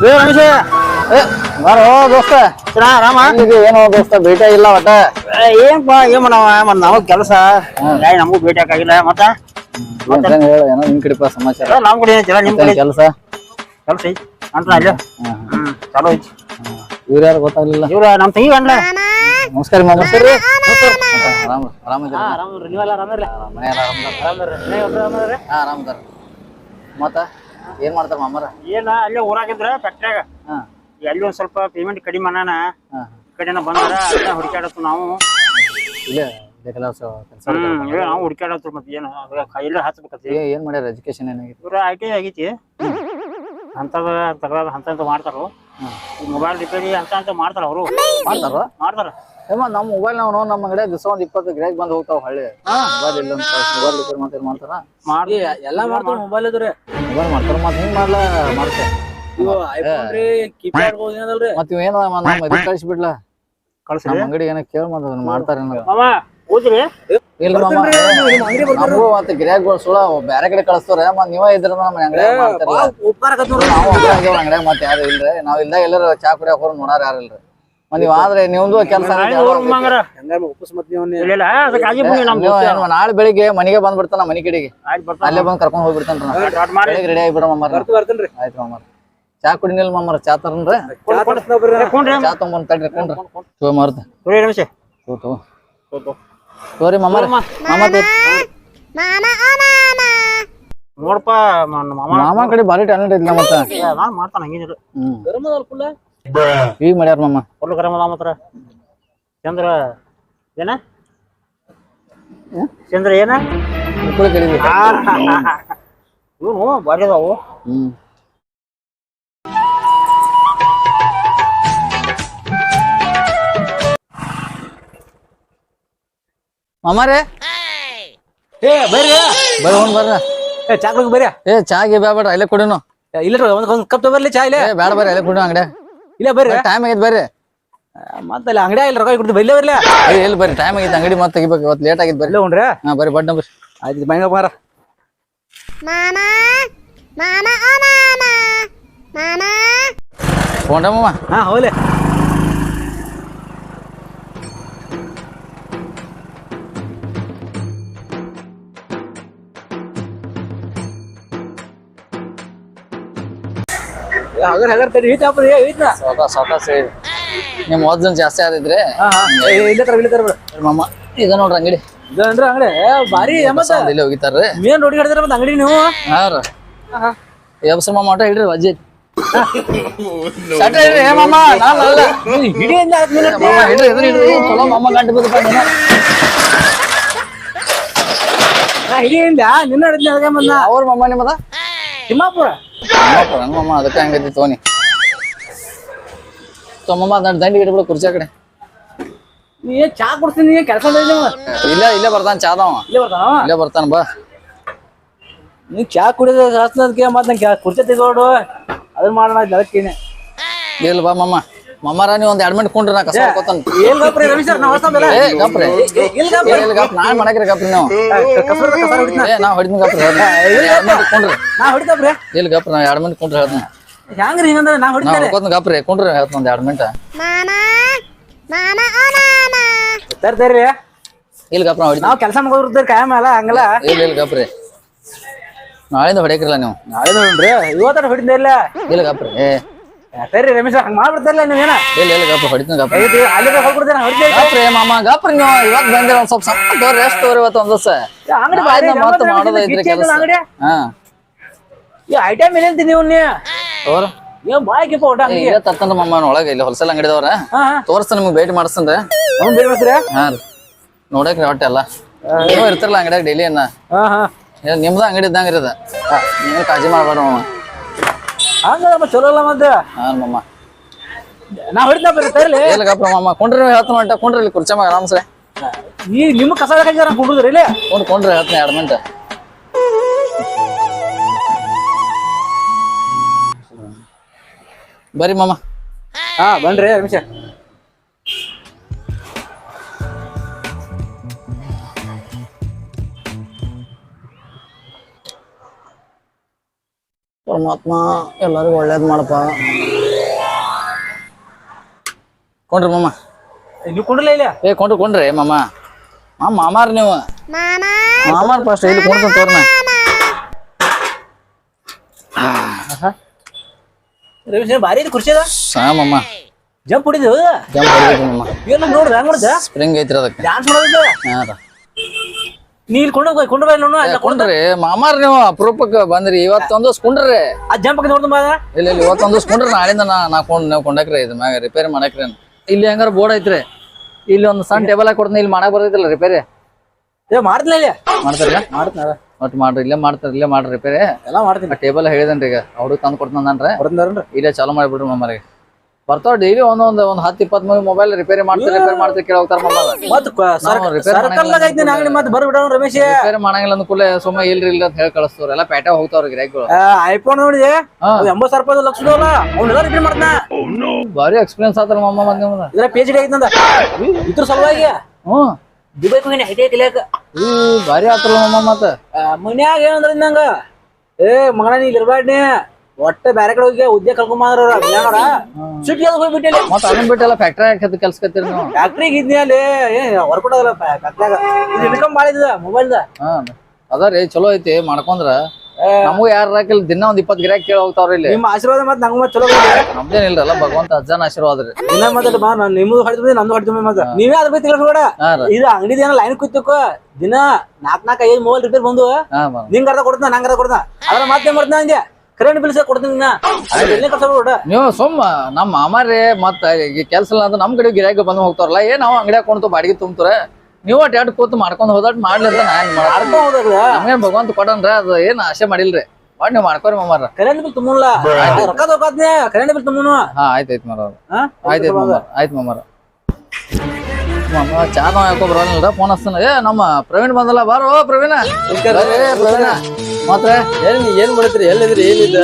ಏ ರಮೇಶ ಏ ಬಾರೋ ದೋಸ್ತ ಚಿನ್ನ ಆರಾಮ? ಏನೋ ದೋಸ್ತ ಭೇಟಿ ಇಲ್ಲ ಒಟ್ಟ. ಏನಪ್ಪ ಏನ್ ಮಾಡವ ಮತ್ ನಾವು ಕೆಲಸ? ನಮಗೂ ಭೇಟಿ ಹಾಕಾಗಿಲ್ಲ ಮತ್ತ? ಹೇಳ ಏನೋ ನಿನ್ ಕಡೆಪ ಸಮಾಚಾರ. ನಮ್ ಕಡೆ ಚಲ ನಿಮ್ ಕಡೆ? ಕೆಲಸ? ಕೆಲಸ ಐತಿ ಅಂತ ಅಲ್ಲ. ಚಲೋ ಐತಿ. ಇವ್ರ ಯಾರು ಗೊತ್ತಾಗ್ಲಿಲ್ಲ? ಇವ್ರ ನಮ್ ತಂಗಿ ಗಂಡ್ಲ ನಮಸ್ಕಾರ ಮಾಮ ಆರಾಮ ಆರಾಮ ನೀವೆಲ್ಲ ಹಾ ಆರಾಮದಾರ ಮತ್ತ? ಏನ್ ಮಾಡ್ತಾರ ಮಾಮರ? ಏನ ಅಲ್ಲೇ ಊರಾಗಿದ್ರ ಫ್ಯಾಕ್ಟ್ರಿಯಾಗ ಅಲ್ಲಿ ಒಂದ್ ಸ್ವಲ್ಪ ಪೇಮೆಂಟ್ ಕಡಿಮೆ ಹಾ. ಈ ಕಡೆನ ಬಂದಾರ ಅದ್ನ ಹುಡುಕಾಡತ್ತು ನಾವು. ಇಲ್ಲ ಕೆಲಸ ಹ್ಮ್ ಏ, ನಾವು ಹುಡುಕಾಡತ್ತು ಮತ್ತೆ ಏನು ಕೈಲೇ ಹಚ್ಬೇಕತಿ ಏನ್ ಮಾಡ್ಯಾರ? ಎಜುಕೇಶನ್ ಏನಾಗಿತ್ತು? ಇವ್ರ ಐ ಟಿ ಆಗೈತಿ ಅಂತದ ತಗದ ಅಂತ ಅಂತ ಮಾಡ್ತಾರು ಮೊಬೈಲ್ ರಿಪೇರಿ ಅಂತ ಅಂತ ಮಾಡ್ತಾರ ಅವರು. ಮಾಡ್ತಾರ? ಮಾಡ್ತಾರ. ಏಮ ನಮ್ಮ ಮೊಬೈಲ್ ನಾವು ನಮ್ಮ ಅಂಗಡಿ ದಿವಸ ಒಂದ್ ಇಪ್ಪತ್ತು ಗಿರಾಕ್ ಬಂದ್ ಹೋಗ್ತಾವ ಹಳ್ಳಿ. ಮೊಬೈಲ್ ಇಲ್ಲ ಮೊಬೈಲ್ ರಿಪೇರ್ ಮಾಡ್ತಾರೆ? ಮಾಡ್ತಾರ ಮಾಡಿ ಎಲ್ಲಾ ಮಾಡ್ತಾರ ಮೊಬೈಲ್ ಇದ್ರಿ. ಮೊಬೈಲ್ ಮಾಡ್ತಾರ ಮತ್ ಹಿಂಗ್ ಮಾಡ್ಲಾ ಮಾಡ್ತೇ. ಇವು ಐಫೋನ್ ರೀ ಕೀಪ್ಯಾಡ್ ಏನದಲ್ರಿ? ಮತ್ ಇವ್ ಏನ ನಮ್ಮ ಕಳಿಸ್ಬಿಡ್ಲಾ ಕಳ್ಸಿ ನಮ್ಮ ಅಂಗಡಿ ಏನ ಕೇಳ ಮತ್ ಅದನ್ನ ಮಾಡ್ತಾರ ಮತ್ತೆ ಗಿರಾಕ್ಗಳು ಸುಳ ಬ್ಯಾರೆ ಕಡೆ ಕಳಿಸ್ತಾರ ಮತ್ ನೀವ ಇದ್ರ ನಮ್ಮ ಅಂಗಡಿ ನಾವು ಅಂಗಡಿಯಾಗ ಮತ್ತೆ ಯಾರು ಇಲ್ರಿ? ನಾವ್ ಇಲ್ದಾಗ ಎಲ್ಲಾರ ಚಾ ಕುಡಿಯಾಕ ಹೋರ್ ನೋಡಾರ ಯಾರು ಇಲ್ರಿ? ಮತ್ ನೀವ್ ಆದ್ರೆ ನಿಮ್ದು ಕೆಲಸ ಆಗಿ ನಾಳೆ ಬೆಳಿಗ್ಗೆ ಮನೆಗೆ ಬಂದ್ಬಿಡ್ತಾನ ಮನೆ ಕಡೆಗೆ. ಅಲ್ಲೇ ಬಂದ್ ಕರ್ಕೊಂಡ್ ಹೋಗ್ಬಿಡ್ತಾನ ರೆಡಿ ಮಮ್ಮರ್ ಆಯ್ತು ಮಮ್ಮರ್ ಚಾ ಕುಡಿನಿಲ್ ಮಮ್ಮಾರ ಚಾ ತರನ್ರಿ ಚಾ ತಡ್ರಿ ಕೊಂಡ್ರಿ. ಮಾರ್ತ ಮಮ್ಮರ್ ನೋಡಪ್ಪ ನನ್ನ ಮಾಮ. ಕಡೆ ಭಾರಿ ಟ್ಯಾಲೆಂಟ್ ಐತಿ ಮಾಡ್ತಾನ ಹಂಗೇನಿಲ್ಲ. ಹ್ಮ್. ಈಗ ಮಾಡ್ಯಾರ ಮಮ್ಮ ಫುಲ್ ಗರಂ ಅದ ಮಾತ್ರ. ಚಂದ್ರ ಏನ? ಚಂದ್ರ ಏನ? ಮುಕ್ಕುಳಿ ಕಡಿದ್ವಿ ಇವನು ಬಾರಿ ಅದಾವು. ಹ್ಮ್. ಮಾಮಾರೇ ಏ ಬರ್ರಿ. ಬರ್ರಿ ಹೋಗ್ ಬರ್ರಿ. ಏ ಚಾ ಕುಡಿದ್ ಬರ್ರಿ. ಏ ಚಾಗೆ ಬೇಡ ಇಲ್ಲೇ ಕುಡಿನು. ಇಲ್ಲ ಒಂದ್ ಒಂದ್ ಕಪ್ ತಗೊಬರ್ಲಿ ಚಾ ಇಲ್ಲೇ. ಏ ಬೇಡ ಬರ್ರಿ ಇಲ್ಲೇ ಕುಡಿನು ಅಂಗಡಿ ಇಲ್ಲ ಬರ್ರಿ. ಟೈಮ್ ಆಗೈತೆ ಬರ್ರಿ. ಮತ್ತೆ ಅಲ್ಲಿ ಅಂಗಡಿ ಇಲ್ಲ ರೊಕ್ಕ ಕುಡ್ದು ಬೈಲೇ ಬರ್ಲ? ಏ ಇಲ್ಲಿ ಬರ್ರಿ ಟೈಮ್ ಆಗೈತೆ ಅಂಗಡಿ ಮತ್ತೆ ತೆಗಿಬೇಕು ಇವತ್ತು ಲೇಟ್ ಆಗಿತ್ತು ಬರ್ರಿ. ಇಲ್ಲ ಉಂಡ್ರಿ? ಹಾ ಬರ್ರಿ ಬಡ್ ನಂಬರ್ ಆಯ್ತು ಮೈಂಗ ಮಾರ ಮಾಮಾ ಮಾಮಾ ಮಾಮಾ ಮಾಮಾ. ಫೋನ್ ಹಾ ಹೋಗ್ಲಿ. ಹಗರ್ ಹಗರ್ ತಡಿ ಈತ ಹಾಪ್ರಿ ಸ್ವತಃ ಸ್ವತಃ ಸೇರಿ. ನಿಮ್ಮ ಓದ್ಜನ್ ಜಾಸ್ತಿ ಆದಿದ್ರೆ ಇಲ್ಲೇ ತರ ಇಲ್ಲ ತರ ಬಿಡು ಮಮ್ಮ ಇದ ನೋಡ್ರಿ ಅಂಗಡಿ. ಇದ ಅಂದ್ರೆ ಅಂಗಡಿ ಬಾರಿ ಒಂದ್ ಇಲ್ಲಿ ಹೋಗಿತಾರ್ರಿ. ಮೇನ್ ರೋಡ್ ಹಿಡಿದ್ರ ಮತ್ತೆ ಅಂಗಡಿ ನೀವು? ಹಾ ರೀ. ಎಬ್ಸ ಮಮ್ಮ ಆಟ ಹಿಡ್ರಿ ವಜ್ಜಿ ಸಟ್ಟ ಹಿಡ್ರಿ ಎದುರು ಹಿಡ್ರಿ. ಚಲೋ ಮಮ್ಮ ಗಂಟು ಬಿದ್ದಪ್ಪ ನೀನು ನಾ ನಿನ್ನ ಹಿಡಿದ್ನ ಅವ್ರ ಮಮ್ಮ ನಿಮ್ಮದ? ತಿಮ್ಮಾಪುರ ತಿಮ್ಮಾಪುರ ನಮ್ಮಮ್ಮ ಅದಕ್ಕೆ ಹಂಗೈತಿ ತೋನಿ. ತಮ್ಮಮ್ಮ ಮಮ್ಮ ದಂಡ ಇಟ್ಬಿಡು ಕುರ್ಚಿ ಆ ಕಡೆ. ನೀ ಏನ್ ಚಾ ಕೊಡ್ತೀನಿ ನೀ ಕೆಲಸ ಇಲ್ಲ ಇಲ್ಲೇ ಬರ್ತಾನ ಚಾದವ ಇಲ್ಲೇ ಬರ್ತಾನ? ಇಲ್ಲೇ ಬರ್ತಾನ ಬಾ. ನೀ ಚಾ ಕುಡಿದ ಶಾಸ್ತ್ರ ಅದಕ್ಕೆ ಮತ್ತೆ ನಂಗೆ ಕುರ್ಚಿ ತೆಗೋಡು ಅದನ್ನ ಮಾಡೋಣ ಅದಕ್ಕೇನೆ ಇಲ್ಲ ಬಾ ಮಮ್ಮ ಮಮ್ಮರ ನೀವು ಒಂದ್ ಎರಡ್ ಮಿನಿಟ್ ಕುಂಡ್ರಿ ನಾ ಕಸ ಹಾಕೋತಾನ ಏನ್ ಗಪ್ರಿ ರವಿ ಸರ್ ನಾವು ಹೊಸ ಏ ಗಪ್ರಿ ಇಲ್ಲ ಗಪ್ರಿ ಇಲ್ಲ ಗಪ್ ನಾನ್ ಮಾಡಕ್ರಿ ಗಪ್ರಿ ನೀವು ಕಸರ ಕಸರ ಹೊಡಿದ್ನ ಏ ನಾ ಹೊಡಿತೀನಿ ಗಪ್ರಿ ಎರಡ್ ಮಿನಿಟ್ ಕುಂಡ್ರಿ ನಾ ಹೊಡಿತಬ್ರಿ ಇಲ್ಲ ಗಪ್ರಿ ನಾ ಎರಡ್ ಮಿನಿಟ್ ಕುಂಡ್ರಿ ಹೇಳ್ತೀನಿ ಹೆಂಗ್ರಿ ಹಿಂಗಂದ್ರೆ ನಾ ನಾ ಹೊಡಿತೇನೆ ಹೊಡ್ಕೋತೀನಿ ಗಪ್ರಿ ಕುಂಡ್ರಿ ಹೇಳ್ತೀನಿ ಒಂದ್ ಎರಡ್ minute Mama, mama, oh mama. ತರ್ತಾರ್ರಿ ಇಲ್ಲ ಗಪ್ರ ನಾ ಹೊಡಿತೀನಿ ನಾವ್ ಕೆಲಸ ಮಾಡೋದಿರ್ತಾರೆ ಕಾಯಂ ಅಲ್ಲ ಹಂಗಲ್ಲ. ಇಲ್ಲ ಇಲ್ಲ ಗಪ್ರಿ? ನಾಳೆಯಿಂದ ಹೊಡಿಯಕ್ರಿಲ್ಲ ನೀವು? ನಾಳೆ ನೋಡ್ರಿ ಇವತ್ತರ ಹೊಡಿದ್ದೆ ಇಲ್ಲ. ಇಲ್ಲ ಗಪ್ರಿ ಸರಿ ರಮೇಶ್ ಹಂಗ ಮಾಡ್ಬಿಡ್ತಾರಲ್ಲ ನೀವೇನ ಇಲ್ಲ ಇಲ್ಲ ಗಪ್ಪ ಹೊಡಿತೀನಿ ಐತಿ ಅಲ್ಲಿ ಹೋಗ್ಬಿಡ್ತೇನೆ ಹೊಡಿತೇನೆ ಗಪ್ರಿ ಮಾಮ ಗಪ್ರಿ ನೀವು ಇವತ್ತು ಬಂದಿರ ಒಂದ್ ಸ್ವಲ್ಪ ಸಣ್ಣ ತೋರಿ ಎಷ್ಟು ತೋರಿ ಇವತ್ತು ಒಂದ್ ದಿವಸ? ಅಂಗಡಿ ಬಾರಿ ಮತ್ತೆ ಮಾಡೋದ ಐತ್ರಿ ಕೆಲಸ ಹಾ ಈ ಐಟಮ್ ಏನಂತ ನೀವು ನೀ? ತೋರ. ಏನ್ ಬಾಯ್ಕಿಪ್ಪ ಊಟ ಇಲ್ಲ ತತ್ತಂದ ಒಳಗೆ ಇಲ್ಲಿ ಹೋಲ್ಸೇಲ್ ಅಂಗಡಿದವ್ರ ತೋರಿಸ್ತಾನೆ ನಿಮ್ಗೆ ಭೇಟಿ ಮಾಡಿಸ್ತಂದ್ರೆ ಅವ್ನ್ ಬೇರೆ ಮಾಡ್ತೀರಾ ಹಾ ರೀ. ನೋಡಕ್ರಿ ಹೊಟ್ಟೆ ಅಲ್ಲ ನೀವು ಇರ್ತಿರಲ್ಲ ಅಂಗಡಿಯಾಗ ಡೈಲಿ ಅನ್ನ. ಹಾ ಹಾ. ಏ, ನಿಮ್ದು ಅಂಗಡಿ ಇದ್ದಂಗ ಅದ ನೀವು ಕಾಳಜಿ ಮಾಡ್ಬೇಡ ಮಮ್ಮ ಮತ್ತೆ ಚಲೋ ಅಲ್ಲ ಮತ್ತೆ ಹಾ ಮಮ್ಮ ನಾ ಹೊಡಿತಾ ಬರ್ರಿ ತರ್ಲಿ ಇಲ್ಲ ಗಪ್ರ ಮಮ್ಮ ಕುಂಡ್ರಿ ನೀವು ಹೇಳ್ತಾನ ಹೊಂಟ ಕುಂಡ್ರಿ ಇಲ್ಲಿ ಕುರ್ಚಮ್ಮ ಆರಾಮ್ಸೆ. ಈ ನಿಮ್ಮ ಕಸ ಹಾಕಿದಾರ ಕುಡುದ್ರಿ ಇಲ್ಲಿ. ಕುಂಡ್ ಕೊಂಡ್ರೆ ಹೇಳ್ತೀನಿ ಎರಡು ಮಂಟ ಬರ್ರಿ ಮಮ್ಮ ಹಾ ಬನ್ರಿ ನಿಮಿಷ. ಪರಮಾತ್ಮ ಎಲ್ಲರಿಗೂ ಒಳ್ಳೇದ್ ಮಾಡಪ್ಪ. ಕೊಂಡ್ರಿ ಮಾಮ. ನೀವು ಕೊಂಡ್ರಲ್ಲ ಇಲ್ಲ? ಏ ಕೊಂಡ್ರಿ ಕೊಂಡ್ರಿ ಮಾಮ. ಮಾಮ ಮಾಮಾರ್ ನೀವು. ಮಾಮಾರ್ ಫಸ್ಟ್ ಇಲ್ಲಿ ಕೊಂಡ್ಕೊಂಡು ತೋರ್ನ. ಭಾರಿ ಖುಷಿ ಅದ. ಹಾ ಮಾಮ. ಜಂಪ್ ಹೊಡಿದು. ಜಂಪ್ ಹೊಡಿದು ನೋಡ್ರಿ ಸ್ಪ್ರಿಂಗ್ ಐತ್ರಿ ಅದಕ್ಕೆ. ಡ್ಯಾನ್ಸ್ ಮಾಡೋದಿಲ್ಲ ನೀ ಇಲ್ಲಿ ಕೊಂಡು ಕೊಂಡು ಬಾ ನೋಡು ಏ, ಅಲ್ಲ ಕೊಂಡು ಕೊಂಡ್ರಿ ಮಾಮಾರ್ ನೀವು ಅಪರೂಪಕ್ಕೆ ಬಂದ್ರಿ ಇವತ್ತೊಂದು ಕುಂಡ್ರಿ. ಆ ಜಂಪ್ ನೋಡ್ದು ಬಾ ಇಲ್ಲ ಇಲ್ಲ ಇವತ್ತೊಂದು ಕುಂಡ್ರಿ ನಾಳಿಂದ ನಾ ನಾ ಕೊಂಡ್ ನೀವು ಕೊಂಡಕ್ರಿ ಇದು ಮ್ಯಾಗ ರಿಪೇರಿ ಮಾಡಕ್ರಿ. ಇಲ್ಲಿ ಹೆಂಗಾರ ಬೋರ್ಡ್ ಐತ್ರಿ. ಇಲ್ಲಿ ಒಂದು ಸಣ್ಣ ಟೇಬಲ್ ಹಾಕಿ ಕೊಡ್ತೀನಿ ಇಲ್ಲಿ ಮಾಡಕ್ ಬರ್ತೈತಿಲ್ಲ ರಿಪೇರಿ ಏ ಮಾಡ್ತಿಲ್ಲ ಇಲ್ಲ ಮಾಡ್ತಾರಲ್ಲ ಮಾಡ್ತಾರ ಒಟ್ಟು ಮಾಡ್ರಿ ಇಲ್ಲೇ ಮಾಡ್ತಾರ ಇಲ್ಲೇ ಮಾಡ್ರಿ ರಿಪೇರಿ ಎಲ್ಲ ಮಾಡ್ತೀನಿ. ಟೇಬಲ್ ಹೇಳಿದನ್ರಿ ಈಗ ಅವ್ರಿಗೆ ತಂದು ಕೊಡ್ತಾನನ್ರಿ ಇಲ್ಲೇ ಚಾಲು ಮಾಡಿಬಿಡ್ರಿ ಮಮ್ಮರಿಗೆ ಬರ್ತಾವ ಡೈಲಿ ಒಂದೊಂದ್ ಒಂದ್ ಹತ್ತು ಇಪ್ಪತ್ತು ಮೂವಿ ಮೊಬೈಲ್ ರಿಪೇರಿ ಮಾಡ್ತಾರೆ ರಿಪೇರಿ ಮಾಡ್ತಾರೆ ಕೇಳೋಗ್ತಾರ ರಿಪೇರಿ ಮಾಡಂಗಿಲ್ಲ ಅಂದ ಕೂಡಲೇ ಸುಮ್ಮ ಇಲ್ರಿ ಇಲ್ಲ ಅಂತ ಹೇಳಿ ಕಳಿಸ್ತಾರ ಎಲ್ಲ ಪ್ಯಾಟೆ ಹೋಗ್ತಾವ್ರಿ ಗಿರಾಕಿಗಳು ಐಫೋನ್ ನೋಡಿದೆ. ಎಂಬತ್ ಸಾವಿರ ರೂಪಾಯಿ ಅವ್ನೆಲ್ಲ ರಿಪೇರ್ ಮಾಡ್ತಾನ. ಭಾರಿ ಎಕ್ಸ್ಪೀರಿಯನ್ಸ್ ಆತರ ಮಮ್ಮ ಮಂದಿ ಇದ್ರ ಪಿ ಎಚ್ ಡಿ ಐತಂದ ಇದ್ರ ಸಲುವಾಗಿ. ಹ್ಮ್ ದುಬೈ ಹೋಗಿನಿ ಐಟಿ ಕಲಿಯಾಕ ಈ ಭಾರಿ ಆತಲ್ಲ ಮಮ್ಮ ಮತ್ತ. ಮನ್ಯಾಗ ಏನಂದ್ರ ನಂಗ? ಏ ಮಗನ ನೀ ಇರ್ಬಾಡ್ನಿ ಒಟ್ಟ ಬ್ಯಾರೆ ಕಡೆ ಹೋಗಿ ಉದ್ಯೋಗ ಕರ್ಕೊಂಬಂದ್ರ ಮನ್ಯಾನವ್ರ ಸಿಟಿ ಅದು ಹೋಗ್ಬಿಟ್ಟಿಲ್ಲ ಮತ್ತ ಅದನ್ ಬಿಟ್ಟೆಲ್ಲ ಫ್ಯಾಕ್ಟ್ರಿ ಹಾಕಿ ಕೆಲ್ಸಕತ್ತೀರಿ ನೀವು? ಫ್ಯಾಕ್ಟ್ರಿಗೆ ಇದ್ನಲ್ಲಿ ಏನ್ ಹೊರ್ಕೊಡೋದಲ್ಲ ಫ್ಯಾಕ್ಟ್ರಿಯಾಗ ಇದು ಇನ್ಕಮ್ ಮಾಡಿದ ಮೊಬೈಲ್ದ ಹಾ ಅದ ರೀ ಚಲೋ ಐತಿ ಮಾಡ್ಕೊಂಡ್ರ. ನಮಗೂ ಯಾರು ಹಾಕಿಲ್ಲ ದಿನ ಒಂದ್ ಇಪ್ಪತ್ತು ಗಿರಾಕ್ ಕೇಳಿ ಹೋಗ್ತಾವ್ರಿ ಇಲ್ಲಿ. ನಿಮ್ಮ ಆಶೀರ್ವಾದ ಮತ್ತೆ ನಂಗೂ ಮತ್ತೆ ಚಲೋ ನಮ್ದೇನ್ ಇಲ್ರಲ್ಲ ಭಗವಂತ ಅಜ್ಜನ ಆಶೀರ್ವಾದ ರೀ. ದಿನ ಮತ್ತೆ ಬಾ ನಾನು ನಿಮ್ಮದು ಹೊಡಿದ್ವಿ ನಂದು ಹೊಡೆದ ಮತ್ತೆ. ನೀವೇ ಅದ್ರ ಬಗ್ಗೆ ತಿಳಿಸ್ಬೇಡ ಇದು ಅಂಗಡಿ ಏನೋ ಲೈನ್ ಕೂತಕ್ಕ ದಿನ ನಾಕ್ ನಾಕ್ ಐದು ಮೊಬೈಲ್ ರಿಪೇರ್ ಬಂದು ನಿಂಗ್ ಅರ್ಧ ಕೊಡ್ತಾನ ನಂಗ್ ಅರ್ಧ ಕೊಡ್ತಾನ. ಅದ್ರ ಮತ್ತೆ ಮಾಡ್ತಾನ ಹಂಗೆ? ಕರೆಂಟ್ ಬಿಲ್ ಸಹ ಕೊಡ್ತೀನಿ ನಾ. ಎಲ್ಲಿ ನೀವು ಸುಮ್ಮ ನಮ್ಮ ಮಾಮಾರಿ ಮತ್ತ ಈ ಕೆಲ್ಸ ಇಲ್ಲ ಅಂದ್ರೆ ನಮ್ ಕಡೆ ಗಿರಾಕಿ ಬಂದು ಹೋಗ್ತಾರಲ್ಲ ಏನ್ ನಾವು ಅಂಗಡಿಯಾಗ ಕೊಂಡ್ತು ಬಾಡಿಗೆ ತುಂಬ್ತಾರೆ? ನೀವು ಅಟ್ ಎರಡು ಕೂತು ಮಾಡ್ಕೊಂಡ್ ಹೋದಾಟ್ ಹೋದಾಗ ನಮ್ಗೇನ್ ಭಗವಂತ ಕೊಡನ್ರ ಅದು ಏನ್ ಆಸೆ ಮಾಡಿಲ್ರಿ. ಮಾಡಿ ನೀವು ಮಾಡ್ಕೊರಿ ಮಾಮಾರ. Current bill ತುಂಬಲ್ಲ. ರೊಕ್ಕ ತಗೋದ್ನೆ ಕರೆಂಟ್ ಬಿಲ್ ತುಂಬನು? ಹಾ ಆಯ್ತ್ ಆಯ್ತ್ ಮಾರ ಆಯ್ತು ಆಯ್ತು ಆಯ್ತ್ ಮಾಮಾರ ಆಯ್ತ್ ಮಾಮಾರ. ಮಾಮ ಚಾ ನಾವ್ ಯಾಕೋ ಬರಲ್ಲ ಫೋನ್ ಹಚ್ತಾನ. ಏ ನಮ್ಮ ಪ್ರವೀಣ್ ಬಂದಲ್ಲ ಬಾರೋ ಪ್ರವೀಣ. ಪ್ರವೀಣ. ಮಾತ್ರ. ಏನ್ ಏನ್ ಮಾಡತ್ರಿ? ಎಲ್ಲಿದ್ರಿ ಏನಿದ?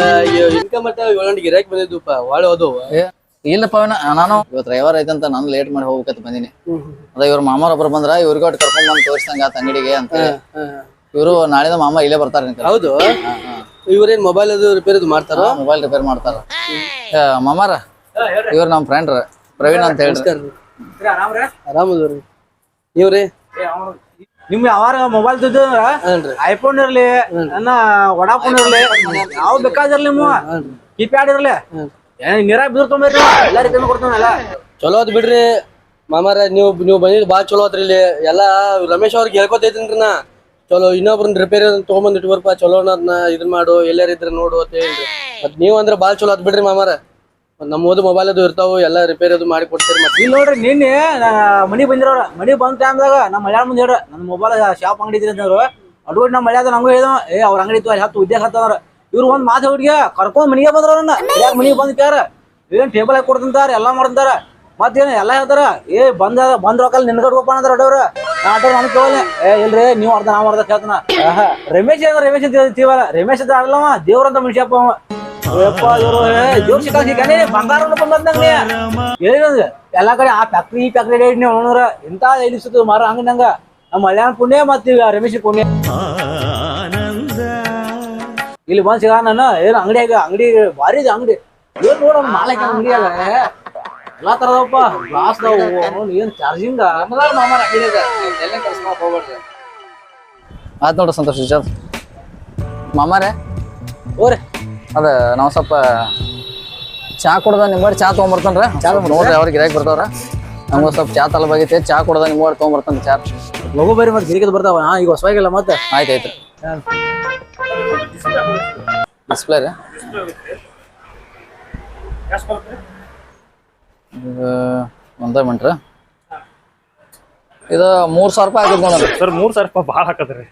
ಇನ್ಕಮ್ ಮಟ್ಟ ಗಿರಾಕಿ ಬಂದಿದ್ದುಪ್ಪ ಒಳ್ಳೆ ಹೋದವು ಇಲ್ಲ ಪವನ ನಾನು ಇವತ್ತು ರವಿವಾರ ಐತಂತ ನಾನು ಲೇಟ್ ಮಾಡಿ ಹೋಗ್ಬೇಕಂತ ಬಂದಿನಿ. ಅದ ಇವ್ರ ಮಾಮಾರ ಒಬ್ರು ಬಂದ್ರ ಇವ್ರಿಗೆ ಒಟ್ಟು ಕರ್ಕೊಂಡ್ ಬಂದು ತೋರಿಸ್ದಂಗ ಆತ ಅಂಗಡಿಗೆ ಅಂತ ಇವರು ನಾಳಿದ ಮಾಮ ಇಲ್ಲೇ ಬರ್ತಾರ ಹೌದು? ಇವ್ರೇನ್ ಮೊಬೈಲ್ ಅದು ರಿಪೇರ್ ಇದು ಮಾಡ್ತಾರ? ಮೊಬೈಲ್ ರಿಪೇರ್ ಮಾಡ್ತಾರ. ಮಾಮಾರ ಇವ್ರ ನಮ್ಮ ಫ್ರೆಂಡ್ ಪ್ರವೀಣ್ ಅಂತ ಹೇಳ್ರಿ. ಆರಾಮದವ್ರಿ ನೀವ್ರಿ ನಿಮ್ ಯಾವಾರ ಮೊಬೈಲ್ ತಿದ್ದಂದ್ರ ಐಫೋನ್ ಇರ್ಲಿ ನನ್ನ ವಡಾಫೋನ್ ಇರ್ಲಿ ಯಾವ ಬೇಕಾದಿರ್ಲಿ ನಿಮ್ಮ ಕೀಪ್ಯಾಡ್ ಇರ್ಲಿ. ನೀರಾಗ ಬಿದ್ರು ಎಲ್ಲ ರೀತಿಯನ್ನು ಕೊಡ್ತಾನಲ್ಲ ಚಲೋ ಆತ್ ಬಿಡ್ರಿ. ಮಾಮಾರ ನೀವು ನೀವು ಬಂದಿದ್ ಭಾಳ ಚಲೋ ಆತ್ರಿ ಇಲ್ಲಿ. ಎಲ್ಲಾ ರಮೇಶ್ ಅವ್ರಿಗೆ ಹೇಳ್ಕೊತೈತೇನ್ರಿ ನಾ. ಚಲೋ ಇನ್ನೊಬ್ರನ್ನ ರಿಪೇರಿ ತೊಗೊಂಬಂದು ಇಟ್ಬರ್ಪ. ಚಲೋ ಅನ್ನೋದ್ನ ಇದನ್ನ ಮಾಡು ಎಲ್ಲಾರಿದ್ರೆ ನೋಡು ಅಂತ ಹೇಳಿ ಮತ್ ನೀವ್ ಅಂದ್ರೆ ಬಾಳ್ ಚಲೋ ಆತ್ ಬಿಡ್ರಿ ಮಾಮಾರ. ಮತ್ ನಮ್ಮ ಓದು ಮೊಬೈಲ್ ಅದು ಇರ್ತಾವು, ಎಲ್ಲಾ ರಿಪೇರಿ ಅದು ಮಾಡಿ ಕೊಡ್ತೀರಿ ಮತ್ತೆ. ಇಲ್ಲಿ ನೋಡ್ರಿ, ನಿನ್ನೆ ಮನಿ ಬಂದಿರೋರ ಮನಿ ಬಂದ ಟೈಮ್ದಾಗ ನಮ್ಮ ಮಲಯಾಳ ಮುಂದೆ ಹೇಳ್ರ ನನ್ನ ಮೊಬೈಲ್ ಶಾಪ್ ಅಂಗಡಿ ಇದ್ರಿ ಅಂತಂದ್ರು ಅಡ್ವೈಟ್ ನಮ್ಮ ಮಳ್ಯಾದ ನಂಗೂ ಹೇಳಿದ ಏ, ಅವ್ರ ಅಂಗಡಿ ಇತ್ತು, ಅಲ್ಲಿ ಹತ್ತು ಉದ್ಯೋಗ ಹತ್ತವ್ರ ಇವ್ರು ಒಂದ್ ಮಾತು ಹುಡುಗಿಯ ಕರ್ಕೊಂಡ್ ಮನಿಗೆ ಬಂದ್ರ ಅವ್ರನ್ನ. ಮನಿಗೆ ಬಂದ್ ಕ್ಯಾರ ಏನ್ ಟೇಬಲ್ ಹಾಕಿ ಕೊಡ್ತಂತಾರ ಎಲ್ಲಾ ಮಾಡ್ತಾರ ಮತ್ತೇನ್, ಎಲ್ಲ ಹೇಳ್ತಾರ, ಏ, ಬಂದ ಬಂದ್ ರೊಕ್ಕ ನಿನ್ಗಡ್ಕೋಪ ಅಂದ್ರ ಅಡವ್ರ ಆಟೋ ನನ್ ಕೇಳಲ್ಲ ಏ, ಇಲ್ರಿ, ನೀವು ಅರ್ಧ, ನಾವ್ ಅರ್ಧ ಕೇಳ್ತಾನ. ರಮೇಶ್ ರಮೇಶ್ ಅಂತ ಹೇಳ್ತೀವಲ್ಲ ರಮೇಶ್ ಅಂತ ಆಡಲ್ಲವ ದೇವ್ರಂತ ಮನುಷ್ಯಪ್ಪ ಅವ. ಬಂಗಾರ ಎಲ್ಲಾ ಕಡೆ ಆ ಫ್ಯಾಕ್ಟ್ರಿ ಈ ಫ್ಯಾಕ್ಟ್ರಿ ನೀವು ನೋಡ್ರ ಇಂತ ಎಲಿಸುತ್ತ ಮಾರ ಹಂಗಂಗ ನಮ್ಮ ಮಲ್ಯಾಣ ಪುಣ್ಯ ಮತ್ತ ಈಗ ರಮೇಶ್ ಪುಣ್ಯ. ಇಲ್ಲಿ ಬಂದ್ ಸಿಗ ನಾನು ಏನ್ ಅಂಗಡಿಯಾಗ ಅಂಗಡಿ ಭಾರಿ ಅಂಗಡಿ. ಏನ್ ನೋಡ ಮಾಲಕ ಅಂಗಡಿಯಾಗ ಎಲ್ಲಾ ತರದಪ್ಪ ಗ್ಲಾಸ್ ಏನ್ ಚಾರ್ಜಿಂಗ್ ಆಯ್ತು ನೋಡ್ರಿ ಸಂತೋಷ್ ಮಾಮಾರೇ. ಓರಿ ಅದ ನಾವು ಸ್ವಲ್ಪ ಚಾ ಕುಡ್ದ ನಿಮ್ಮಡಿ ಚಾ ತೊಗೊಂಬರ್ತಾನ್ರ. ಚಾ ನೋಡ್ರಿ ಅವ್ರಿಗೆ ಗಿರಾಕಿ ಬರ್ತಾವ್ರ. ನಮ್ಗೆ ಸ್ವಲ್ಪ ಚಾ ತಲಬಾಗೈತೆ ಚಾ ಕುಡ್ದ ನಿಮ್ಮಡಿ ತೊಗೊಂಬರ್ತಾನ ಚಾ. ಲಘು ಬೇರೆ ಮತ್ತೆ ಗಿರಿಕದ ಬರ್ತಾವ ಹಾ ಈಗ ಹೊಸವಾಗಿಲ್ಲ ಮತ್ತೆ? ಆಯ್ತು ಆಯ್ತು ಡಿಸ್ಪ್ಲೇ ರೀ. ಒಂದೇ ಮಿನಿಟ್ ಇದು ಮೂರ್ ಸಾವಿರ ರೂಪಾಯಿ ಆಗೈತೆ ನೋಡ್ರಿ. ಸರ್ ಮೂರ್ ಸಾವಿರ ರೂಪಾಯಿ ಭಾಳ ಹಾಕದ್ರಿ.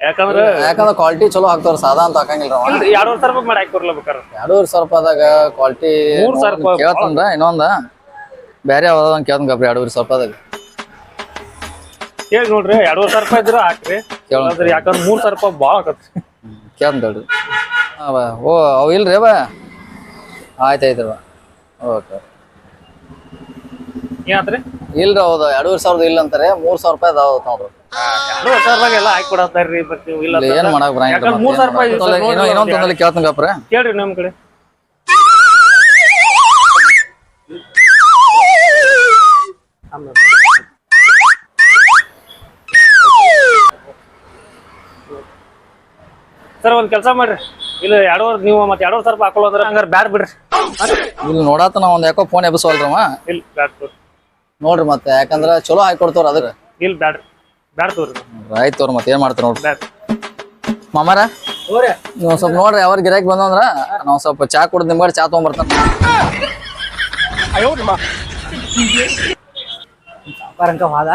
ಯಾಕಂದ್ರ ಯಾಕಂದ್ರೆ ಕ್ವಾಲಿಟಿ ಚಲೋ ಹಾಕ್ತಾವ್ರ ಸಾದಾ ಅಂತ ಹಾಕಂಗಿಲ್ಲ ಎರಡೂವರೆ ಸಾವಿರ ರೂಪಾಯಿ ಮಾಡಿ ಹಾಕಿ ಕೊಡ್ಲೇಬೇಕಾರ ಎರಡೂವರೆ ಸಾವಿರ ರೂಪಾಯಿದಾಗ ಕ್ವಾಲಿಟಿ ಮೂರ್ ಸಾವಿರ ರೂಪಾಯಿ ಕೇಳ್ತಂದ್ರ ಇನ್ನೊಂದ. ಬೇರೆ ಯಾವ್ದಾವ ಕೇಳ್ತಂಗ ಗಪ್ರಿ ಎರಡೂವರೆ ಸಾವಿರ ರೂಪಾಯಿದಾಗ. ಕೇಳಿ ನೋಡ್ರಿ ಎರಡೂವರೆ ಸಾವಿರ ರೂಪಾಯಿ ಇದ್ರ ಹಾಕ್ರಿ. ಕೇಳೋಣ. ಅದ್ರಿ ಯಾಕಂದ್ರೆ ಮೂರ್ ಸಾವಿರ ರೂಪಾಯಿ ಭಾಳ ಆಕತ್ರಿ ಕೇಳ್ತಂತ ಆ ಬಾ. ಓ ಅವು ಇಲ್ರಿ ಅವ ಆಯ್ತು ಆಯ್ತು ಓಕೆ. ಏನಾತ್ರಿ ಇಲ್ರಿ ಹೌದು. ಎರಡೂವರೆ ಸಾವಿರದ ಇಲ್ಲ ಅಂತಾರೆ ಮೂರ್ ಸಾವಿರ ರೂಪಾಯಿ ಅದಾವ ನೋಡ್ರಿ. ಎಲ್ಲ ಹಾಕಿ ಕೊಡತ್ತಾರ್ರಿ ಇಲ್ಲ ಏನ್ ಮಾಡಕ್ ಬರಂಗಿಲ್ಲ ಮೂರ್ ಸಾವಿರ ರೂಪಾಯಿ ಮತ್ತೆ ಏನೋ ಇನ್ನೊಂದ್ ತೊಂದಲ್ಲಿ ಕೇಳ್ರಿ ನಮ್ ಕಡೆ. ಸರ್ ಒಂದ್ ಕೆಲಸ ಮಾಡ್ರಿ. ಇಲ್ಲ ಎರಡೂವರೆ ನೀವು ಮತ್ತೆ ಎರಡೂವರೆ ಸಾವಿರ ರೂಪಾಯಿ ಹಾಕೊಳ್ಳೋದ್ರ ಹಂಗಾರೆ ಬ್ಯಾಡ್ ಬಿಡ್ರಿ. ಇಲ್ಲಿ ನೋಡಾತ ನಾವ್ ಒಂದ್ ಯಾಕೋ ಫೋನ್ ಎಬ್ಸವಲ್ರವ ಇಲ್ಲ ಬ್ಯಾಡ್ ನೋಡ್ರಿ ಮತ್ತೆ ಯಾಕಂದ್ರ ಚಲೋ ಹಾಕಿ ಕೊಡ್ತಾವ್ರ ಅದ್ರ. ಇಲ್ಲ ಬ್ಯಾಡ್ರಿ. ಬ್ಯಾಡ್ ತೋರಿ ಆಯ್ತು ಅವ್ರ ಮತ್ತೆ ಏನ್ ಮಾಡ್ತಾರ ನೋಡ್ರಿ. ಮಾಮಾರ? ನೀವು ಸ್ವಲ್ಪ ನೋಡ್ರಿ ಅವ್ರ ಗಿರಾಕಿ ಬಂದಂದ್ರ ನಾವ್ ಸ್ವಲ್ಪ ಚಾ ಕುಡ್ದು ನಿಮ್ಗಡೆ ಚಾ ತಗೊಂಬರ್ತಾನ. ಬರಂಕ ಹೋದ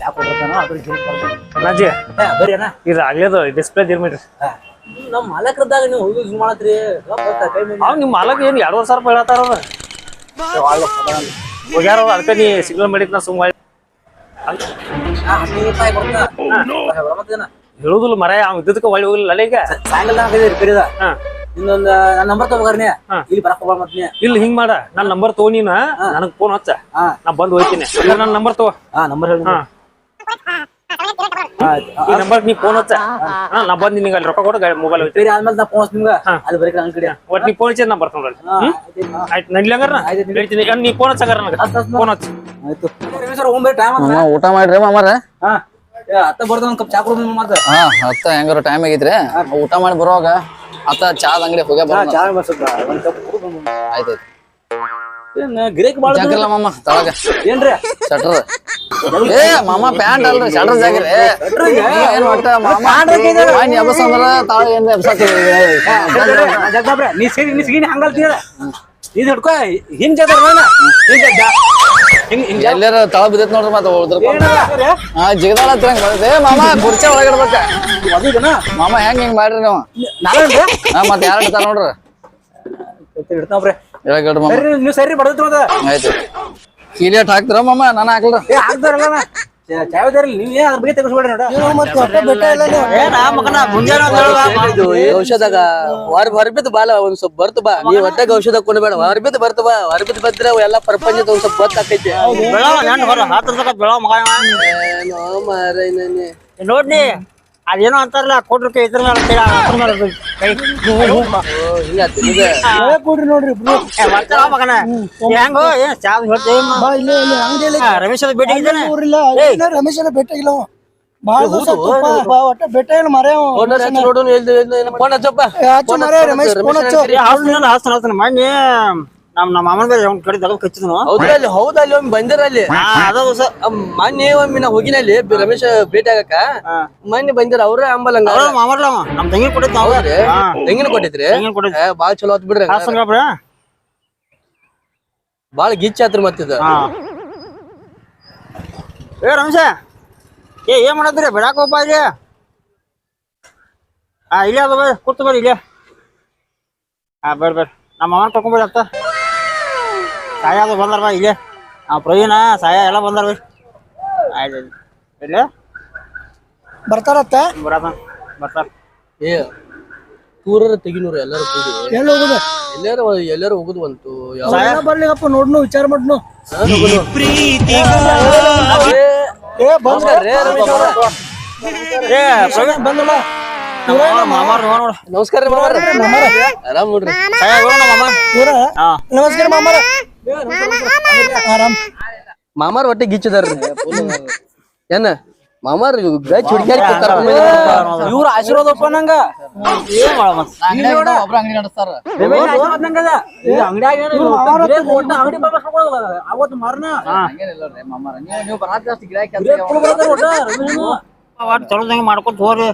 ಚಾ ಕೊಡ್ತಾನ ಅದ್ರ ಗಿರಿ ಅಣ್ಣಾಜಿ. ಬರ್ರಿ ಅಣ್ಣ ಇದು ಆಗ್ಲೇದು ಡಿಸ್ಪ್ಲೇ ದಿರ್ಮಿಡ್ರಿ ನಮ್ಮ ಮಾಲಕರದಾಗ ನೀವು ಹೋಗಿ ಇದು ಮಾಡತ್ರಿ ಅವ್ ನಿಮ್ ಮಾಲಕ್ ಏನ್ ಎರಡೂವರೆ ಸಾವಿರ ರೂಪಾಯಿ ಹೇಳ್ತಾರ ಹೋಗ್ಯಾರ ಅದಕ್ಕೆ ನೀ ಸಿಗ್ನಲ್ ಮಾಡಿದ್ ನಾ ಸುಮ್ಮ ಹದಿನೈದು ರೂಪಾಯಿ ಬರ್ತಾ ಮತ್ತೇನ ಹೇಳುದಿಲ್ಲ ಮರ ಅವ್ ಇದ್ದಕ್ಕೆ ಒಳ್ಳೆ ಹೋಗಿಲ್ಲ ಅಲ್ಲ ಈಗ? ಸಾಯಂಕಾಲ ರಿಪೇರಿ ಅದ. ಇನ್ನೊಂದ್ ನನ್ನ ನಂಬರ್ ತಗೋರ್ನಿ ಇಲ್ಲಿ ಬರಕ್ ಹೋಗ್ಬಾರ ಮತ್ತೆ ಇಲ್ಲ ಹಿಂಗ್ ಮಾಡ. ನನ್ ನಂಬರ್ ತಗೋ ನೀನ. ನನಗ್ ಫೋನ್ ಹಚ್ಚ. ನಾ ಬಂದ್ ಹೋಯ್ತೀನಿ ಇಲ್ಲ ನನ್ ನಂಬರ್ ತಗೋ. ಹಾ ನಂಬರ್ ಹೇಳಿ ಈ ನಂಬರ್ ನೀ ಫೋನ್ ಹಚ್ಚ. ನಾ ಬಂದ್ ನಿನಗೆ ಅಲ್ಲಿ ರೊಕ್ಕ ಕೊಡು ಮೊಬೈಲ್ ಹೋಯ್ತು ಆದ್ಮೇಲೆ ನಾ ಫೋನ್ ನಿಮ್ಗ. ಅದು ಬರೀ ನನ್ ಕಡೆ. ಒಟ್ ನೀ ಫೋನ್ ಹಚ್ಚಿ ನಂಬರ್ ತಗೊಂಡ್ರಿ ಆಯ್ತು. ಹೇಳ್ತೀನಿ ನೀ ಫೋನ್ ಹಚ್ಚಗಾರ ನನಗೆ. ಫೋನ್ ಹಚ್ಚ. ಆಯ್ತು. ಟೈಮ್ ಮಾಮ ಊಟ ಮಾಡ್ರಿ ಮಾಮಾರ ಹಾ. ಅತ್ತ ಬರ್ದ ಒಂದ್ ಕಪ್ ಚಾ ಹಾ ಹೆಂಗಾರ ಟೈಮ್ ಆಗಿದ್ರೆ ಊಟ ಮಾಡಿ ಬರುವಾಗ ಅತ್ತ ಚಾದ ಅಂಗಡಿ ಹೋಗ್ಯ ಬರ ಚಾ ಒಂದ್ ಕಪ್ ಕುಡು ಬಂದು ಆಯ್ತು ಏನ್ ಗಿರೇಕ್ ಬಾಳ ಜಾಗಿರ್ಲ ಮಾಮ ತಳಗ. ಏನ್ರಿ? ಶಟರ್. ಏ ಮಾಮ ಪ್ಯಾಂಟ್ ಅಲ್ರಿ ಶಟ್ರ್ ಜಾಗಿರಿ. ಏನ್ ಒಟ್ಟ ಮಾಮ? ವಾಯ್ನ್ ಎಬ್ಸ್ ಅಂದ್ರ ತಾಳ ಏನ್ ಎಬ್ಸತ್ತೀವಿ ನೀ ಸೇರಿ ನೀ ಸಿಗಿ ಹಂಗಲ್ ತೀರ ಇದು ಹಿಡ್ಕೊ ಹಿಂಗ್ ಜಗರ್ ನಾನು ಹಿಂಗ್ ಜಗ್ಗ. ಹಿಂಗ್ ಹಿಂಗ್ ಎಲ್ಲಾರ ತಳ ಬಿದ್ದೈತ್ ನೋಡ್ರಿ ಮತ್ತೆ ಹಾ ಜಿಗದಾಳ ಹತ್ರ ಹಂಗ ಬರ್ತೈತೆ ಮಾಮ ಕುರ್ಚಿ ಒಳಗಿಡ್ಬೇಕ ಮಾಮ ಹೆಂಗ್ ಹಿಂಗ್ ಮಾಡ್ರಿ ನೀವು? ಹಾ ಮತ್ತೆ ಯಾರು ಇಡ್ತಾರ ನೋಡ್ರಿ? ಇಡ್ತಾವ್ರಿ ನೀವು ಸರಿ ಬಡದ್ರಿ ಆಯ್ತು. ಕೀಲಿಯಟ್ ಹಾಕ್ತಿರ ಮಾಮ? ನಾನು ಹಾಕ್ಲ ಹಾಕ್ತಾರಲ್ಲ ಚಾವದಾರಲ್ಲಿ ನೀವು ಏನ್ ಅದ್ರ ಬಗ್ಗೆ ತೆಗಿಸ್ಬೇಡ್ರಿ ನೋಡ. ಏ ನಾ ಮಗನ ಮುಂಜಾನೆ ಔಷಧಾಗ ಹೊರ ಹೊರಬಿದ್ದು ಬಾಲ ಒಂದ್ ಸ್ವಲ್ಪ ಬರ್ತು ಬಾ. ನೀ ಒಟ್ಟಾಗ ಔಷಧ ಕೊಂಡ್ಬೇಡ. ಹೊರಬಿದ್ದು ಬರ್ತು ಬಾ. ಹೊರಬಿದ್ದು ಬದ್ರ ಎಲ್ಲ ಪ್ರಪಂಚದ ಒಂದ್ ಸ್ವಲ್ಪ ಗೊತ್ತಾಕೈತಿ. ನೋಡ್ನಿ ಅದೇನೋ ಅಂತಾರಲ್ಲ ಕೊಟ್ರಕ್ಕೆ ಇದ್ರ ಮೇಲೆ ಇರ್ತೈತಿ. ಕೈ. ಓ, ಹಿಂಗಾತ್ ನಿನಗ. ಏ, ಬರ್ತಾರ ಮಗನ ಹೆಂಗೋ ಏನ್ ಚಾದ್ ಹೇಳ್ತೇವೆ ರಮೇಶ್ ಭೇಟಿ ರಮೇಶನ ಬೆಟ್ಟಾಗಿಲ್ಲ ಇಲ್ಲ ಬಾಳ ಒಟ್ಟ ಬೆಟ್ಟ ಇಲ್ಲ ಮರೆ. ಫೋನ್ ಏನೋ ಹಚ್ಚಪ್ಪ ರಮೇಶ್ ಫೋನ್ ಹಚ್ಚು. ಮೊನ್ನೆ ನಮ್ ನಮ್ಮ ಮಾಮನ ಬೇರೆ ಅವ್ನ ಕಡೆ ತಗದ್ ಕಚ್ಚಿದ್ನು. ಹೌದಲ್ಲಿ ಹೌದಲ್ಲಿ ಹೌದಾ ಒಮ್ಮೆ ಬಂದಿರ ಅಲ್ಲಿ ಅದ ಹೊಸ ಅಮ್ ಮೊನ್ನೆ ಒಮ್ಮೆ ನಾ ಹೋಗಿನಲ್ಲಿ ರಮೇಶ ಭೇಟಿ ಆಗಕ್ಕ. ಮೊನ್ನೆ ಬಂದಿರ ಅವ್ರ ಅಂಬಲಂಗ ಅವ್ರ ಮಾಮರ್ಲ ನಮ್ ತಂಗಿ ಕೊಟ್ಟಿದ್ದ ಅವ ತೆಂಗಿನ ಕೊಟ್ಟಿದ್ರಿ? ಬಾಳ ಚಲೋ ಆತ್ ಬಿಡ್ರಿ ಬಾಳ ಗಿಚ್ಚ ಆತ್ರಿ ಮತ್ತಿದ ಏ ರಮೇಶ. ಏ ಏನ್ ಮಾಡತ್ರಿ ಬಿಡಾಕ ಹೋಗ್ಪ ಇಲ್ಲಿ. ಹಾ ಇಲ್ಲೇ ಅದ ಬರ್ರಿ ಕೂತು ಬರ್ರಿ ಇಲ್ಲೇ. ಹಾ ಬೇಡ ಬೇಡ ನಮ್ಮ ಮಾಮನ ಕರ್ಕೊಂಡ್ಬರ್ರಿ ಅತ್ತ. ಸಾಯ ಅದು ಬಂದಾರ ಬಾ ಇಲ್ಲೇ? ಆ ಪ್ರವೀಣ ಸಾಯ ಎಲ್ಲ ಬಂದಾರ ಬೈ. ಆಯ್ತು ಆಯ್ತು. ಇಲ್ಲೇ ಬರ್ತಾರತ್ತ? ಬರ್ತಾರ. ಏ ಎಲ್ಲರೂ ತೆಗಿನೂರು ಎಲ್ಲಾರು ಕೂಡಿ. ಎಲ್ಲಿ ಹೋಗುದು? ಎಲ್ಲಾರು ಎಲ್ಲಾರು ಹೋಗುದು ಬಂತು. ಸಾಯ ಬರ್ಲಿಗಪ್ಪ ನೋಡ್ನು ವಿಚಾರ ಮಾಡ್ನು. ಏ ಪ್ರವೀಣ್ ಬಂದಲ್ಲ? ಮಾಮಾರ್ ನೋಡ ನಮಸ್ಕಾರ ರೀ ಮಾಮಾರ ಆರಾಮ್ ನೋಡ್ರಿ. ಸಾಯ ಬರೋಣ ಮಾಮ. ನಮಸ್ಕಾರ ಮಾಮರ ಮಾಮಾರ್ ಹೊಟ್ಟೆ ಗಿಚ್ಚದಾರ. ಏನ? ಮಾಮಾರ್ ಗಚ್ ಹುಡ್ಕ್ಯಾರಿ ಇವ್ರ ಆಶೀರ್ವಾದಪ್ಪ ನಂಗ. ಚಲೋದಂಗೆ ಮಾಡ್ಕೊತ ಹೋರಿ.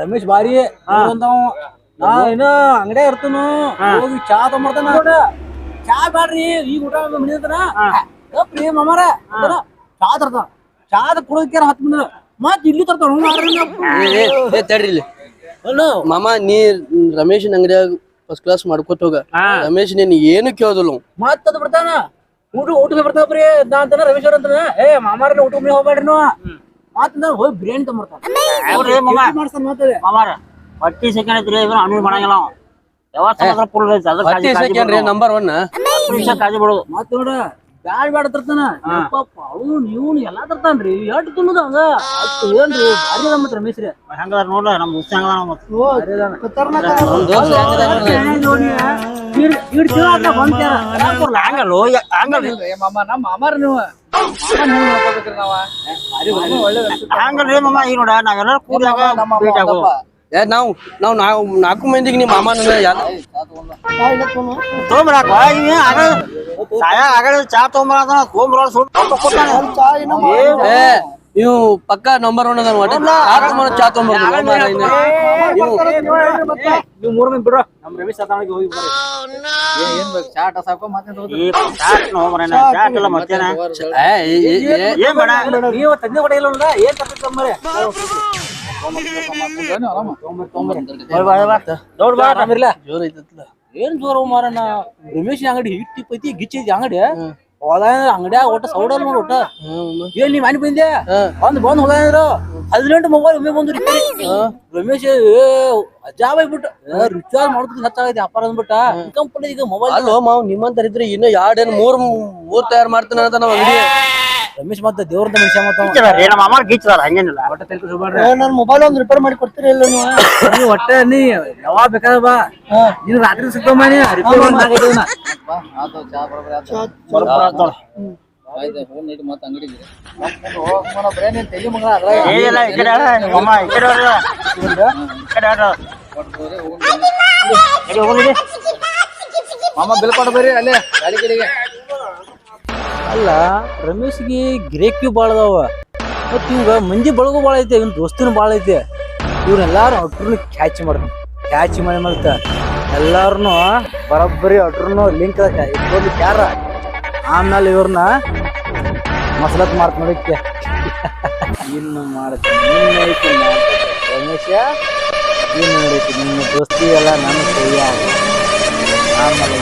ರಮೇಶ್ ಬಾರಿ ನಾ ಏನ ಅಂಗಡಿ ಇರ್ತನು. ಹೋಗಿ ಚಾ ತಗೊಂಬರ್ತಾನ. ಚಾ ಬ್ಯಾಡ್ರಿ ಈಗ ಊಟ ಮನಿತನ ಪ್ರೀ ಮಾಮಾರ. ಚಾ ತರ್ತಾನ. ಚಾದ ಕುಡಿದ್ರ ಹತ್ತು ಮಂದಿ ಮತ್ ಇಲ್ಲಿ ತರ್ತಾನ ತಡ್ರಿ ಇಲ್ಲಿ. ಮಾಮ ನೀ ರಮೇಶ್ ಅಂಗಡಿಯಾಗ ಫಸ್ಟ್ ಕ್ಲಾಸ್ ಮಾಡ್ಕೊತ ಹೋಗ. ರಮೇಶ್ ನೀನ್ ಏನು ಕೇಳೋದಿಲ್ಲ ಮತ್ತ ಮತ್ ಅದ್ ಬಿಡ್ತಾನ. ಊಟ ಊಟ ಬರ್ತಾವ್ರಿ ನಾ ಅಂತಾನ ರಮೇಶ್ ಅವ್ರ ಅಂತಾನ. ಏ ಮಾಮಾರ ಊಟ ಹೋಗ್ಬೇಡ್ರಿ ನೀವು. ಮತ್ ಹೋಗಿ ಬಿರಿಯಾನಿ ತಗೊಂಡ್ಬರ್ತಾನ ಮತ್ತೆ ಮಾಮಾರ ಹೊಟ್ಟಿ ಸೆಕೆಂಡ್ ಐತ್ರಿ ಅನುಭವ ಮಾಡಂಗಿಲ್ಲ ಯಾವತ್ತ ಫುಲ್ ಐತಿ ಅದ್ರ ಹೊಟ್ಟಿ ಕಾಜಿ ಕಾಜಿ ಸೆಕೆಂಡ್ರಿ ನಂಬರ್ ಒನ್ ನಿಮಿಷ ಕಾಜಿ ಬಿಡೋದು. ಮತ್ ನೋಡ ಬ್ಯಾಡ್ ಬ್ಯಾಡ ತರ್ತಾನ ಯಪ್ಪಪ್ಪ ಇವ್ನು ಎಲ್ಲಾ ತರ್ತಾನ್ರಿ ಎಷ್ಟ್ ತಿನ್ನೋದು ಹಂಗ? ಅಷ್ಟು ಏನ್ರಿ ಭಾರಿ ನಮ್ಮ. ನಮ್ ದೋಸ್ತ ಹೆಂಗದ. ಹಂಗಲ್ಲೋ ಹಂಗಲ್ಲ ಮಾಮ ನಮ್ಮ ಮಾಮಾರ ನೀವು. ಮಾಮ ಈಗ ನೋಡ ನಾವೆಲ್ಲರೂ ಭೇಟಿ ಒಂದಪ್ಪ. ಏ ನಾವು ನಾವು ನಾವು ನಾಲ್ಕು ಮಂದಿಗೆ ನಿಮ್ಮ ಮಾಮನ ಯಾರು ಏಯ್, ಚಾ. ತೊಗೊಂಬರಾಕ ತೊಗೊಂಬರ ತೊಗೊಂಬರ ಏ ನೀವು ಪಕ್ಕ ನಂಬರ್ ಒನ್ ಅದ ಒಟ್ಟ ಚಾ ತೊಗೊಂಬರ? ಚಾ ತೊಗೊಂಬರ್ದು ನೀವು ಮೂರ್ ಮಂದಿ ಬಿಡ್ರ. ನಮ್ ರಮೇಶ್ ಸಾತಾಣಿಗೆ ಹೋಗಿ ಬರ್ರಿ. ಏನ್ ಸಾಕು ಮತ್ತೆ ಬೇಡ? ನೀವು ತಂದೆ ಕೊಡ ಇಲ್ಲ ಏನ್ ಏನು ಜೋರ್ ಮಾರಣ್ಣ ರಮೇಶ್ ಅಂಗಡಿ ಹಿಟ್ಟಿ ಪೈತಿ ಗಿಚ್ಚೈತಿ ಅಂಗಡಿ ಹೋದ ಅಂಗಡಿಯಾಗ ಒಟ್ಟ ಸೌಡಲ್ ನೋಡ್ ಒಟ್ಟ ಏನ್ ನೀವ್ ಮನೆ ಬಂದೆ ಬಂದ್ ಬಂದ್ ಹೋದ್ರ ಹದಿನೆಂಟು ಮೊಬೈಲ್ ಒಮ್ಮೆ ಬಂದ್ರಿ ರಮೇಶ್ ಏ ಅಜಾಬ್ ಆಗ್ಬಿಟ್ಟು ರಿಚಾರ್ಜ್ ಮಾಡೋದ್ ಹತ್ತಾಗೈತಿ ವ್ಯಾಪಾರ ಅಂದ್ಬಿಟ್ಟ ಕಂಪನಿ ಈಗ ಮೊಬೈಲ್ ಅಲ್ಲೋ, ಮಾವ್ ನಿಮ್ಮಂತರ ಇದ್ರೆ ಇನ್ನು ಎರಡ್ ಏನ್ ಮೂರ್ ಮೂರ್ ತಯಾರು ಮಾಡ್ತಾನ ಅಂತ ನಾವ್ ಅಂಗಡಿ ರಮೇಶ್ ಮತ್ತೆ ದೇವ್ರದ ಮನುಷ್ಯ ಮತ್ತೆ ಏ ನಮ್ಮ ಮಾಮ ಹಂಗೇನಿಲ್ಲ. ಒಟ್ಟ ಮೊಬೈಲ್ ಒಂದು ರಿಪೇರ್ ಮಾಡಿ ಕೊಡ್ತೀರಿ ಇಲ್ಲ ನೀವು? ನೀ ಒಟ್ಟ ನೀ ಯಾವಾಗ ಬೇಕಾದ ಬಾ. ನೀನು ರಾತ್ರಿ ರಿಪೇರ್. ಬಾ, ಆತು, ಚಾ ಆತು. ಆತ್. ಆಯ್ತು, ಮತ್ತೆ ಅಂಗಡಿಗೆ. ಬರೇ ನೀನ್ ತಲಿ ಮಗ ಈ ಕಡೆ ಈ ಕಡೆ. ಈ ಕಡೆ ಹೋಗ್ ಹೋಗು ನಡಿ. ಮಾಮ ಬಿಲ್ ಕೊಡ್ಬೇರಿ ಅಲ್ಲೇ ಗಾಡಿ ಕಡೆಗೆ ಅಲ್ಲ, ರಮೇಶ್ಗೆ ಗಿರೇಕಿ ಭಾಳ ಅದಾವ. ಮತ್ತು ಇವಾಗ ಮಂದಿ ಬಳಗು ಭಾಳ ಐತೆ, ಇವ್ನ ದೋಸ್ತಿನೂ ಭಾಳ ಐತೆ. ಇವ್ರೆಲ್ಲಾರು ಅಟ್ರನ್ನು ಕ್ಯಾಚ್ ಮಾಡ್ತಾನೆ ಕ್ಯಾಚ್ ಮಾಡಿ ಮಾಡ್ತ ಎಲ್ಲಾರನು ಬರೋಬ್ಬರಿ ಅಟ್ರನ್ನು ಲಿಂಕ್ ಇಟ್ಕೊಂಡು ಯಾರ? ಆಮೇಲೆ ಇವ್ರನ್ನ ಮಸಲತ್ ಮಾಡ್ತ ನೋಡಕ್ಕೆ ಇನ್ನು ಮಾಡ್ತೀನಿ. ರಮೇಶ ಏನು ನೋಡೈತಿ ನಿಮ್ಮ ದೋಸ್ತಿ ಎಲ್ಲ ನಾನು ಕೈಯಾಗ. ಆಮೇಲೆ